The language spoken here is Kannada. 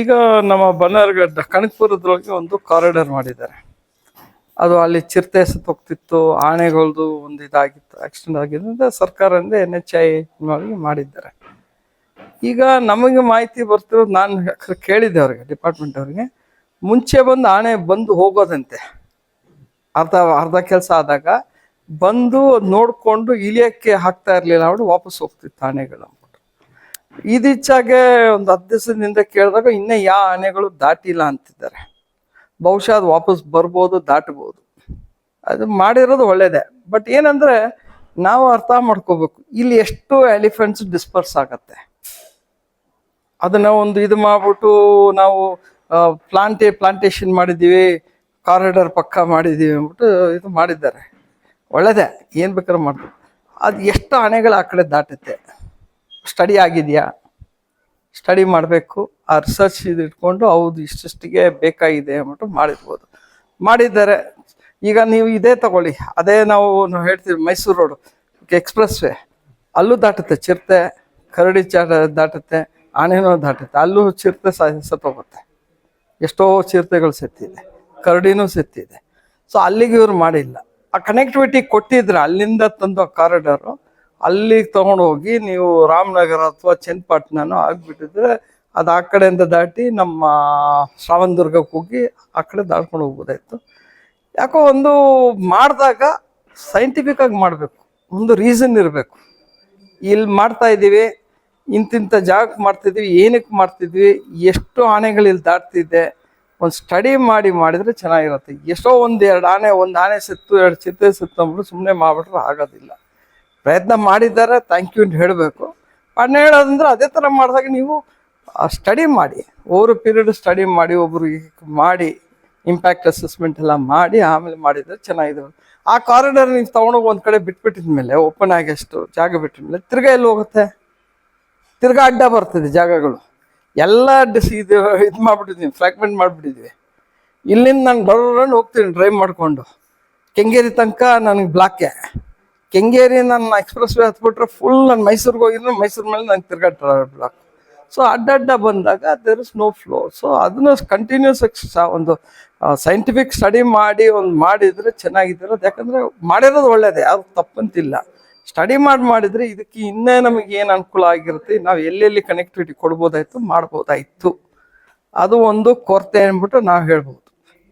ಈಗ ನಮ್ಮ ಬನ್ನರ್ಗಡ್ಡ, ಕನಕಪುರದೊಳಗೆ ಒಂದು ಕಾರಿಡಾರ್ ಮಾಡಿದ್ದಾರೆ. ಅದು ಅಲ್ಲಿ ಚಿರತೆ ಹೋಗ್ತಿತ್ತು, ಆನೆಗಳದು ಒಂದು ಇದಾಗಿತ್ತು ಆಕ್ಸಿಡೆಂಟ್ ಆಗಿದ್ದರಿಂದ ಸರ್ಕಾರದಿಂದ ಎನ್ ಎಚ್ ಐ ಮಾಡಿದ್ದಾರೆ. ಈಗ ನಮಗೆ ಮಾಹಿತಿ ಬರ್ತಿರೋದು ನಾನು ಕೇಳಿದ್ದೆ ಅವ್ರಿಗೆ ಡಿಪಾರ್ಟ್ಮೆಂಟ್ ಅವ್ರಿಗೆ. ಮುಂಚೆ ಬಂದು ಆಣೆ ಬಂದು ಹೋಗೋದಂತೆ. ಅರ್ಧ ಅರ್ಧ ಕೆಲಸ ಆದಾಗ ಬಂದು ನೋಡಿಕೊಂಡು ಇಳಿಯೋಕ್ಕೆ ಹಾಕ್ತಾ ಇರಲಿಲ್ಲ ಅವರು ವಾಪಸ್ ಹೋಗ್ತಿತ್ತು ಆನೆಗಳು. ಇದೀಚಾಗೆ ಒಂದು ಹತ್ತು ದಿವಸದಿಂದ ಕೇಳಿದಾಗ ಇನ್ನೂ ಯಾವ ಆನೆಗಳು ದಾಟಿಲ್ಲ ಅಂತಿದ್ದಾರೆ. ಬಹುಶಃ ಅದು ವಾಪಸ್ ಬರ್ಬೋದು ದಾಟಬಹುದು ಅದು ಮಾಡಿರೋದು ಒಳ್ಳೇದೇ. ಬಟ್ ಏನಂದ್ರೆ ನಾವು ಅರ್ಥ ಮಾಡ್ಕೋಬೇಕು. ಇಲ್ಲಿ ಎಷ್ಟು ಎಲಿಫೆಂಟ್ಸ್ ಡಿಸ್ಪರ್ಸ್ ಆಗತ್ತೆ? ಅದನ್ನ ಒಂದು ಇದು ಮಾಡ್ಬಿಟ್ಟು ನಾವು ಪ್ಲಾಂಟೇ ಪ್ಲಾಂಟೇಶನ್ ಮಾಡಿದ್ದೀವಿ ಕಾರಿಡಾರ್ ಪಕ್ಕ ಮಾಡಿದ್ದೀವಿ ಅಂದ್ಬಿಟ್ಟು ಇದು ಮಾಡಿದ್ದಾರೆ. ಒಳ್ಳೇದೇ. ಏನು ಬೇಕಾದ್ರೂ ಮಾಡ್ತಾರೆ ಅದು ಎಷ್ಟು ಆನೆಗಳು ಆ ಕಡೆ ದಾಟುತ್ತೆ? ಸ್ಟಡಿ ಆಗಿದೆಯಾ? ಸ್ಟಡಿ ಮಾಡಬೇಕು, ಆ ರಿಸರ್ಚ್ ಇದು ಇಟ್ಕೊಂಡು ಹೌದು, ಇಷ್ಟಿಷ್ಟಿಗೆ ಬೇಕಾಗಿದೆ ಅಂದ್ಬಿಟ್ಟು ಮಾಡಿರ್ಬೋದು. ಮಾಡಿದ್ದಾರೆ, ಈಗ ನೀವು ಇದೇ ತಗೊಳ್ಳಿ. ಅದೇ ನಾವು ನಾವು ಹೇಳ್ತೀವಿ, ಮೈಸೂರು ರೋಡು ಎಕ್ಸ್ಪ್ರೆಸ್ ವೇ ಅಲ್ಲೂ ದಾಟುತ್ತೆ, ಚಿರತೆ, ಕರಡಿ ಚಾಟ ದಾಟುತ್ತೆ ಆನೆನೂ ದಾಟುತ್ತೆ. ಅಲ್ಲೂ ಚಿರತೆ ಸತ್ತೋಗುತ್ತೆ. ಎಷ್ಟೋ ಚಿರತೆಗಳು ಸತ್ತಿದೆ, ಕರಡಿನೂ ಸತ್ತಿದೆ. ಸೊ ಅಲ್ಲಿಗೆ ಇವ್ರು ಮಾಡಿಲ್ಲ. ಆ ಕನೆಕ್ಟಿವಿಟಿ ಕೊಟ್ಟಿದ್ರೆ, ಅಲ್ಲಿಂದ ತಂದು ಕಾರಿಡಾರು ಅಲ್ಲಿಗೆ ಹೋಗಿ ನೀವು ರಾಮನಗರ ಅಥವಾ ಚನ್ನಪಟ್ಟಣನೋ ಆಗಿಬಿಟ್ಟಿದ್ರೆ ಅದು ಆ ಕಡೆಯಿಂದ ದಾಟಿ ನಮ್ಮ ಶ್ರಾವಣದುರ್ಗಕ್ಕೆ ಹೋಗಿ ಆ ಕಡೆ ದಾಟ್ಕೊಂಡು ಹೋಗ್ಬೋದಾಯ್ತು. ಯಾಕೋ ಒಂದು ಮಾಡಿದಾಗ ಸೈಂಟಿಫಿಕ್ ಆಗಿ ಮಾಡಬೇಕು. ಒಂದು ರೀಸನ್ ಇರಬೇಕು. ಇಲ್ಲಿ ಮಾಡ್ತಾ ಇದ್ದೀವಿ ಇಂತಿಂಥ ಜಾಗಕ್ಕೆ ಮಾಡ್ತಿದ್ವಿ ಏನಕ್ಕೆ ಮಾಡ್ತಿದ್ವಿ ಎಷ್ಟು ಆನೆಗಳು ಇಲ್ಲಿ ದಾಟ್ತಿದ್ದೆ ಒಂದು ಸ್ಟಡಿ ಮಾಡಿ ಮಾಡಿದರೆ ಚೆನ್ನಾಗಿರುತ್ತೆ. ಎಷ್ಟೋ ಒಂದು ಎರಡು ಆನೆ, ಒಂದು ಆನೆ ಸುತ್ತು, ಎರಡು ಚಿತ್ತೆ ಸತ್ತು ಸುಮ್ಮನೆ ಮಾಡಿಬಿಟ್ರೆ ಆಗೋದಿಲ್ಲ. ಪ್ರಯತ್ನ ಮಾಡಿದ್ದಾರೆ ಥ್ಯಾಂಕ್ ಯು ಅಂತ ಹೇಳಬೇಕು. ಅಣ್ಣ ಹೇಳೋದಂದ್ರೆ ಅದೇ ಥರ ಮಾಡಿದಾಗ ನೀವು ಸ್ಟಡಿ ಮಾಡಿ. ಓವರ್ ಪೀರಿಯಡ್ ಸ್ಟಡಿ ಮಾಡಿ ಒಬ್ರಿಗೆ ಮಾಡಿ ಇಂಪ್ಯಾಕ್ಟ್ ಅಸೆಸ್ಮೆಂಟ್ ಎಲ್ಲ ಮಾಡಿ, ಆಮೇಲೆ ಮಾಡಿದರೆ ಚೆನ್ನಾಗಿದೆ. ಆ ಕಾರಿಡಾರ್ ನೀವು ತೊಗೊಂಡೋಗಿ ಒಂದು ಕಡೆ ಬಿಟ್ಬಿಟ್ಟಿದ ಮೇಲೆ ಓಪನ್ ಆಗಿ ಅಷ್ಟು ಜಾಗ ಬಿಟ್ಟಿದ ಮೇಲೆ, ತಿರ್ಗಾ ಎಲ್ಲಿ ಹೋಗುತ್ತೆ? ತಿರ್ಗಾ ಅಡ್ಡ ಬರ್ತದೆ ಜಾಗಗಳು. ಎಲ್ಲ ಡಿಸ್ ಇದು ಇದು ಮಾಡಿಬಿಟ್ಟಿದ್ವಿ ಫ್ರಾಗ್ಮೆಂಟ್ ಮಾಡಿಬಿಟ್ಟಿದ್ವಿ. ಇಲ್ಲಿಂದ ನಾನು ಬರೋಣ ಹೋಗ್ತೀನಿ ಡ್ರೈವ್ ಮಾಡಿಕೊಂಡು. ಕೆಂಗೇರಿ ತನಕ ನನಗೆ ಬ್ಲಾಕೆ ಕೆಂಗೇರಿ ನನ್ನ ಎಕ್ಸ್ಪ್ರೆಸ್ ವೇ ಹತ್ಬಿಟ್ರೆ ಫುಲ್ ನಾನು ಮೈಸೂರಿಗೆ ಹೋಗಿದ್ರು ಮೈಸೂರು ಮೇಲೆ ನಂಗೆ ತಿರ್ಗಾ ಬ್ಲಾಕ್ ಸೊ ಅಡ್ಡಡ್ಡ ಬಂದಾಗ there is no flow so ಅದನ್ನ ಕಂಟಿನ್ಯೂಸ್ ಒಂದು ಸೈಂಟಿಫಿಕ್ ಸ್ಟಡಿ ಮಾಡಿ ಒಂದು ಮಾಡಿದರೆ ಚೆನ್ನಾಗಿದ್ದಿರೋದು. ಯಾಕಂದರೆ ಮಾಡಿರೋದು ಒಳ್ಳೇದೇ ಯಾರು ತಪ್ಪಂತಿಲ್ಲ. ಸ್ಟಡಿ ಮಾಡಿ ಮಾಡಿದರೆ ಇದಕ್ಕೆ ಇನ್ನೇ ನಮಗೆ ಏನು ಅನುಕೂಲ ಆಗಿರುತ್ತೆ, ನಾವು ಎಲ್ಲೆಲ್ಲಿ ಕನೆಕ್ಟಿವಿಟಿ ಕೊಡ್ಬೋದಾಯ್ತು ಮಾಡ್ಬೋದಾಯ್ತು. ಅದು ಒಂದು ಕೊರತೆ ಅಂದ್ಬಿಟ್ಟು ನಾವು ಹೇಳ್ಬೋದು.